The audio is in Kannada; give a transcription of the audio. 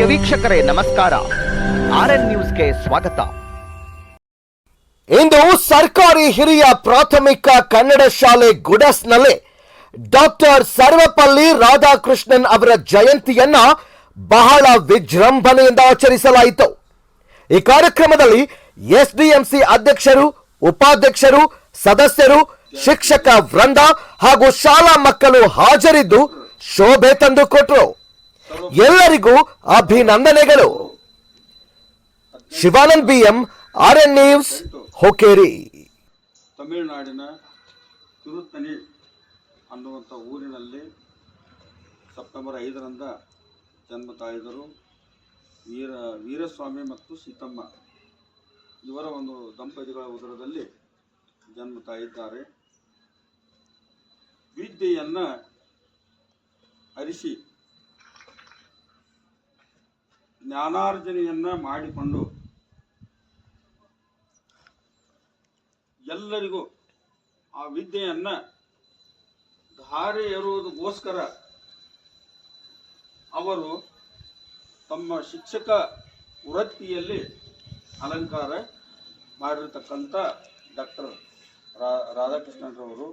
ಪ್ರಿಯ ವೀಕ್ಷಕರೇ, ನಮಸ್ಕಾರ. ಆರ್ ಎನ್ ನ್ಯೂಸ್ಗೆ ಸ್ವಾಗತ. ಇಂದು ಸರ್ಕಾರಿ ಹಿರಿಯ ಪ್ರಾಥಮಿಕ ಕನ್ನಡ ಶಾಲೆ ಗುಡಸ್ನಲ್ಲಿ ಡಾಕ್ಟರ್ ಸರ್ವಪಲ್ಲಿ ರಾಧಾಕೃಷ್ಣನ್ ಅವರ ಜಯಂತಿಯನ್ನ ಬಹಳ ವಿಜೃಂಭಣೆಯಿಂದ ಆಚರಿಸಲಾಯಿತು. ಈ ಕಾರ್ಯಕ್ರಮದಲ್ಲಿ ಎಸ್ಡಿಎಂಸಿ ಅಧ್ಯಕ್ಷರು, ಉಪಾಧ್ಯಕ್ಷರು, ಸದಸ್ಯರು, ಶಿಕ್ಷಕ ವೃಂದ ಹಾಗೂ ಶಾಲಾ ಮಕ್ಕಳು ಹಾಜರಿದ್ದು ಶೋಭೆ ತಂದುಕೊಟ್ರು. ಎಲ್ಲರಿಗೂ ಅಭಿನಂದನೆಗಳು. Shivanand B M R N news, Hukkeri. ತಮಿಳುನಾಡಿನ ತಿರುತ್ತನಿ ಅನ್ನುವಂಥ ಊರಿನಲ್ಲಿ ಸೆಪ್ಟೆಂಬರ್ ಐದರಿಂದ ಜನ್ಮ ತಾಯಿದರು ವೀರ, ವೀರಸ್ವಾಮಿ ಮತ್ತು ಸೀತಮ್ಮ ಇವರ ಒಂದು ದಂಪತಿಗಳ ಉದರದಲ್ಲಿ ಜನ್ಮ ತಾಯಿದ್ದಾರೆ ವಿದ್ಯೆಯನ್ನು ಅರಿಸಿ ಜ್ಞಾನಾರ್ಜನೆಯನ್ನ ಮಾಡಿಕೊಂಡು ಎಲ್ಲರಿಗೂ ಆ ವಿದ್ಯೆಯನ್ನ ಧಾರೆ ಎರುವುದಕ್ಕೋಸ್ಕರ ಅವರು ತಮ್ಮ ಶಿಕ್ಷಕ ವೃತ್ತಿಯಲ್ಲಿ ಅಲಂಕಾರ ಮಾಡಿರತಕ್ಕಂಥ ಡಾಕ್ಟರ್ ರಾಧಾಕೃಷ್ಣರವರು